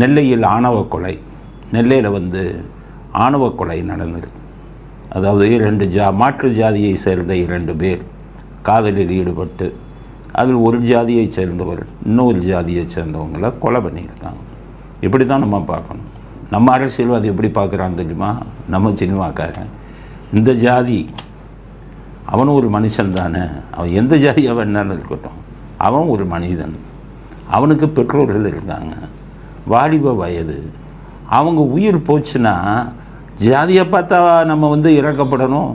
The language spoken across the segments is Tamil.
நெல்லையில் ஆணவ கொலை நெல்லையில் வந்து ஆணவ கொலை நடந்திருக்கு. அதாவது இரண்டு ஜா மாற்று ஜாதியை சேர்ந்த இரண்டு பேர் காதலில் ஈடுபட்டு அதில் ஒரு ஜாதியை சேர்ந்தவர் இன்னொரு ஜாதியை சேர்ந்தவங்கள கொலை பண்ணியிருக்காங்க. இப்படி தான் நம்ம பார்க்கணும். நம்ம அரசியல்வாதி எப்படி பார்க்குறான் தெரியுமா? நம்ம சினிமாக்காரன். இந்த ஜாதி அவனும் ஒரு மனுஷன் தானே. அவன் எந்த ஜாதியாக வேணாலும் இருக்கட்டும். அவன் ஒரு மனிதன். அவனுக்கு பெற்றோர்கள் இருக்காங்க. வாலிப வயது. அவங்க உயிர் போச்சுன்னா ஜாதியை பார்த்தா நம்ம வந்து இறக்கப்படணும்.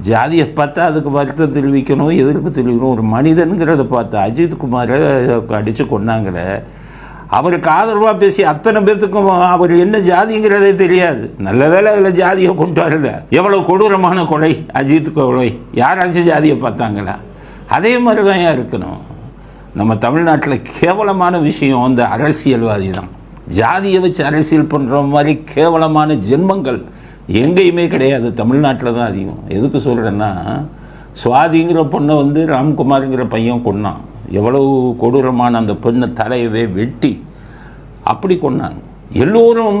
ஜாதியை பார்த்தா அதுக்கு வருத்தம் தெரிவிக்கணும் எதிர்ப்பு தெரிவிக்கணும். ஒரு மனிதனுங்கிறத பார்த்தா அஜித் குமாரை அடித்து கொண்டாங்களே அவருக்கு ஆதரவாக பேசி அத்தனை பேர்த்துக்கும் அவர் என்ன ஜாதிங்கிறதே தெரியாது. நல்ல அதில் ஜாதியை கொண்டு வரல. எவ்வளோ கொடூரமான கொலை அஜித் கொலை யாராச்சும் ஜாதியை பார்த்தாங்களா? அதே மாதிரி தான் இருக்கணும். நம்ம தமிழ்நாட்டில் கேவலமான விஷயம் அந்த அரசியல்வாதி தான். ஜாதியை வச்சு அரசியல் பண்ணுற மாதிரி கேவலமான ஜென்மங்கள் எங்கேயுமே கிடையாது. தமிழ்நாட்டில் தான் அதிகம். எதுக்கு சொல்கிறேன்னா சுவாதிங்கிற பொண்ணை வந்து ராம்குமாருங்கிற பையன் கொன்னான். எவ்வளவு கொடூரமான அந்த பெண்ணை தலையவே வெட்டி அப்படி கொன்னாங்க. எல்லோரும்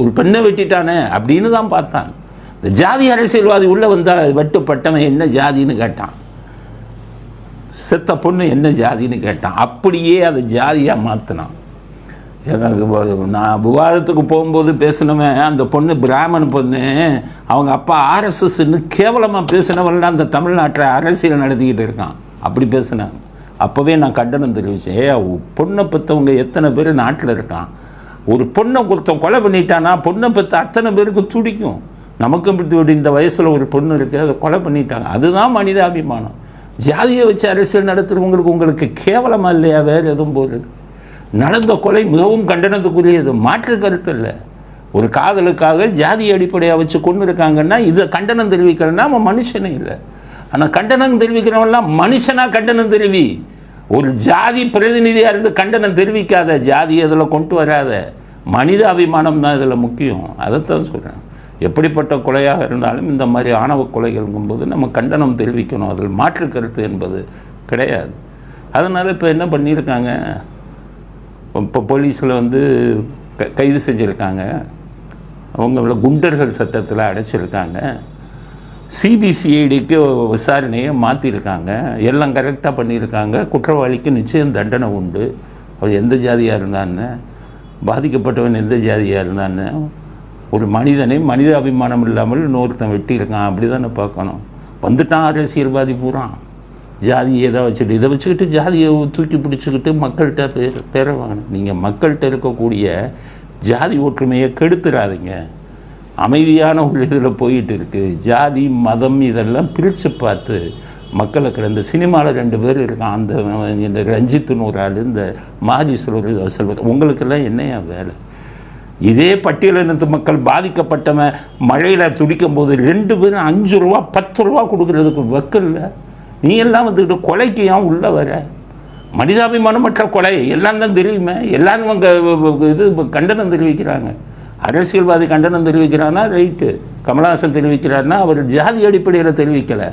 ஒரு பெண்ணை வெட்டிட்டானே அப்படின்னு தான் பார்த்தாங்க. இந்த ஜாதி அரசியல்வாதி உள்ளே வந்தால் வெட்டுப்பட்டவன் என்ன ஜாதின்னு கேட்டான். செத்த பொண்ணு என்ன ஜாதின்னு கேட்டான். அப்படியே அதை ஜாதியாக மாற்றினான் எனக்கு நான் விவாதத்துக்கு போகும்போது பேசினவன் அந்த பொண்ணு பிராமண பொண்ணு அவங்க அப்பா ஆர்எஸ்எஸ்ன்னு கேவலமாக பேசினவன் அந்த தமிழ்நாட்டில் அரசியல் நடத்திக்கிட்டு இருக்கான். அப்படி பேசினேன். அப்போவே நான் கண்டனம் தெரிவித்தேன் ஏ பொண்ணை பெற்றவங்க எத்தனை பேர் நாட்டில் இருக்கான்? ஒரு பொண்ணை ஒருத்தன் கொலை பண்ணிட்டானா பொண்ணை பெற்ற அத்தனை பேருக்கு துடிக்கும். நமக்கும் இப்படி இந்த வயசில் ஒரு பொண்ணு இருக்குது அதை கொலை பண்ணிட்டாங்க. அதுதான் மனிதாபிமானம். ஜாதியை வச்சு அரசியல் நடத்துகிறவங்களுக்கு உங்களுக்கு கேவலமாக இல்லையா? வேறு எதுவும் போகிறது நடந்த கொலை மிகவும் கண்டனத்துக்குரியது. மாற்று கருத்து இல்லை. ஒரு காதலுக்காக ஜாதி அடிப்படையாக வச்சு கொண்டு இருக்காங்கன்னா இதை கண்டனம் தெரிவிக்கிறேன்னா அவன் மனுஷனே இல்லை. ஆனால் கண்டனம் தெரிவிக்கிறவன்லாம் மனுஷனாக கண்டனம் தெரிவி. ஒரு ஜாதி பிரதிநிதியாக இருந்து கண்டனம் தெரிவிக்காத ஜாதி அதில் கொண்டு வராத? மனித அபிமானம் தான் இதில் முக்கியம். அதைத்தான் சொல்கிறேன் எப்படிப்பட்ட கொலையாக இருந்தாலும் இந்த மாதிரி ஆணவ கொலைகள்ங்கும்போது நம்ம கண்டனம் தெரிவிக்கணும். அதில் மாற்று கருத்து என்பது கிடையாது. அதனால் இப்போ என்ன பண்ணியிருக்காங்க? இப்போ போலீஸில் வந்து க கைது செஞ்சுருக்காங்க. அவங்கள குண்டர்கள் சத்தத்தில் அடைச்சிருக்காங்க. சிபிசிஐடிக்கு விசாரணையை மாற்றிருக்காங்க எல்லாம் கரெக்டாக பண்ணியிருக்காங்க. குற்றவாளிக்கு நிச்சயம் தண்டனை உண்டு. அவர் எந்த ஜாதியாக இருந்தான்னு பாதிக்கப்பட்டவன் எந்த ஜாதியாக இருந்தான்னு ஒரு மனிதனை மனித அபிமானம் இல்லாமல் இன்னொருத்தன் வெட்டியிருக்கான் அப்படி தானே பார்க்கணும். வந்துட்டான் அரசியல்வாதி பூரா. ஜாதியை எதை வச்சுட்டு இதை வச்சுக்கிட்டு ஜாதியை தூக்கி பிடிச்சிக்கிட்டு மக்கள்கிட்ட பேர் பேர வாங்கணும் நீங்கள் மக்கள்கிட்ட இருக்கக்கூடிய ஜாதி ஒற்றுமையை கெடுத்துடாதீங்க அமைதியான ஒரு இதில் போயிட்டு இருக்குது ஜாதி மதம் இதெல்லாம் பிரித்து பார்த்து மக்களை கிடந்த சினிமாவில் ரெண்டு பேர் இருக்கான். அந்த இந்த ரஞ்சித்துன்னு ஒரு ஆள் இந்த மாதி சொல்வது சொல்வது உங்களுக்கெல்லாம் என்னையா வேலை? இதே பட்டியலினத்து மக்கள் பாதிக்கப்பட்டவன் மழையில் துடிக்கும் போது ரெண்டு பேரும் அஞ்சு ரூபா பத்து ரூபா கொடுக்கறதுக்கு வெக்கில்ல நீ எல்லாம் வந்துக்கிட்டு கொலைக்கு ஏன் உள்ள வர? மனிதாபிமானமற்ற கொலை எல்லாம் தான் தெரியுமே. எல்லாரும் அங்கே இது கண்டனம் தெரிவிக்கிறாங்க. அரசியல்வாதி கண்டனம் தெரிவிக்கிறான்னா ரைட்டு. கமலஹாசன் தெரிவிக்கிறாருன்னா அவர் ஜாதி அடிப்படையில் தெரிவிக்கலை.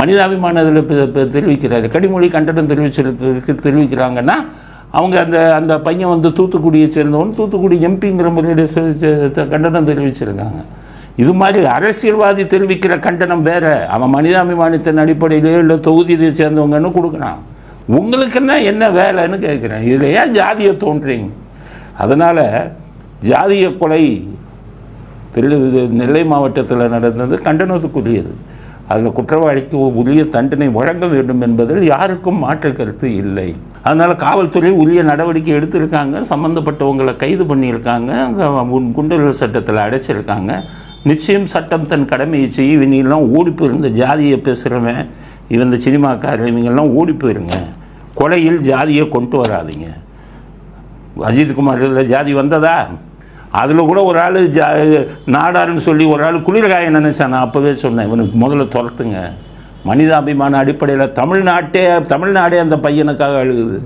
மனிதாபிமானத்தில் தெரிவிக்கிறார். கடிமொழி கண்டனம் தெரிவிச்சு தெரிவிக்கிறாங்கன்னா அவங்க அந்த அந்த பையன் வந்து தூத்துக்குடியை சேர்ந்தவன் தூத்துக்குடி எம்பிங்கிற முறையில் கண்டனம் தெரிவிச்சிருக்காங்க. இது மாதிரி அரசியல்வாதி தெரிவிக்கிற கண்டனம் வேற. அவன் மனிதாபிமானத்தின் அடிப்படையிலேயோ இல்லை தொகுதியை சேர்ந்தவங்கன்னு கொடுக்குறான். உங்களுக்குன்னா என்ன வேலைன்னு கேட்குறேன். இதில் ஏன் ஜாதியை தோன்றீங்க? அதனால் ஜாதிய கொலை திரு நெல்லை மாவட்டத்தில் நடந்தது கண்டனத்துக்குரியது. அதில் குற்றவாளிக்கு உரிய தண்டனை வழங்க வேண்டும் என்பதில் யாருக்கும் மாற்று கருத்து இல்லை. அதனால் காவல்துறை உரிய நடவடிக்கை எடுத்திருக்காங்க. சம்மந்தப்பட்டவங்களை கைது பண்ணியிருக்காங்க. அங்க குண்டர்கள் சட்டத்தில் அடைச்சிருக்காங்க. நிச்சயம் சட்டம் தன் கடமையை செய்ய இவங்கெல்லாம் ஓடி போயிருந்த ஜாதியை பேசுகிறவன் இவந்த இந்த சினிமாக்காரர் இவங்கெல்லாம் ஓடி போயிருங்க. கொலையில் ஜாதியை கொண்டு வராதீங்க. அஜித்குமார் இதில் ஜாதி வந்ததா? அதில் கூட ஒரு ஆள் ஜா நாடாருன்னு சொல்லி ஒரு ஆள் குளிர்காய நினைச்சான்? நான் அப்போவே சொன்னேன். இவனுக்கு முதல்ல துரத்துங்க. மனிதாபிமான அடிப்படையில் தமிழ்நாட்டே தமிழ்நாடே அந்த பையனுக்காக அழுகுது.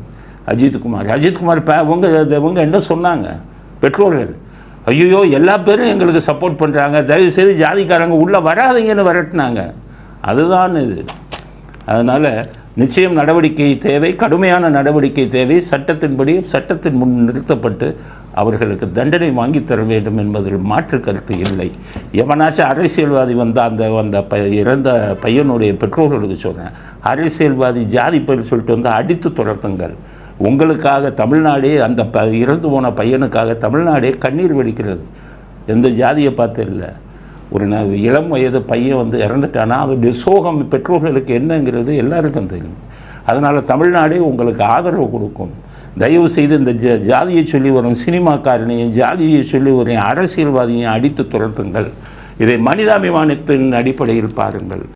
அஜித்குமார் அஜித்குமார் பே உங்க இவங்க என்ன சொன்னாங்க? பெற்றோர்கள் ஐயோ எல்லா பேரும் எங்களுக்கு சப்போர்ட் பண்ணுறாங்க தயவுசெய்து ஜாதிக்காரங்க உள்ளே வராதீங்கன்னு விரட்டினாங்க. அதுதான் இது. அதனால் நிச்சயம் நடவடிக்கை தேவை கடுமையான நடவடிக்கை தேவை. சட்டத்தின்படி சட்டத்தின் முன் நிறுத்தப்பட்டு அவர்களுக்கு தண்டனை வாங்கித் தர வேண்டும் என்பதில் மாற்று கருத்து இல்லை. எவனாச்சும் அரசியல்வாதி வந்த அந்த அந்த ப இறந்த பையனுடைய பெற்றோர்களுக்கு சொன்னேன் அரசியல்வாதி ஜாதி பேர் சொல்லிட்டு வந்து அடித்து துரத்துங்கள். உங்களுக்காக தமிழ்நாடே அந்த ப இறந்து போன பையனுக்காக தமிழ்நாடே கண்ணீர் வெடிக்கிறது. எந்த ஜாதியை பார்த்து இல்லை. ஒரு ந இளம் வயது பையன் வந்து இறந்துட்டானா அதோடைய சோகம் பெற்றோர்களுக்கு என்னங்கிறது எல்லாருக்கும் தெரியும். அதனால் தமிழ்நாடே உங்களுக்கு ஆதரவு கொடுக்கும். தயவு செய்து இந்த ஜ ஜாதியை சொல்லி வரும் சினிமாக்காரனையும் ஜாதியை சொல்லி வரும் அரசியல்வாதியையும் அடித்து துரத்துங்கள். இதை மனிதாபிமானத்தின் அடிப்படையில் பாருங்கள்.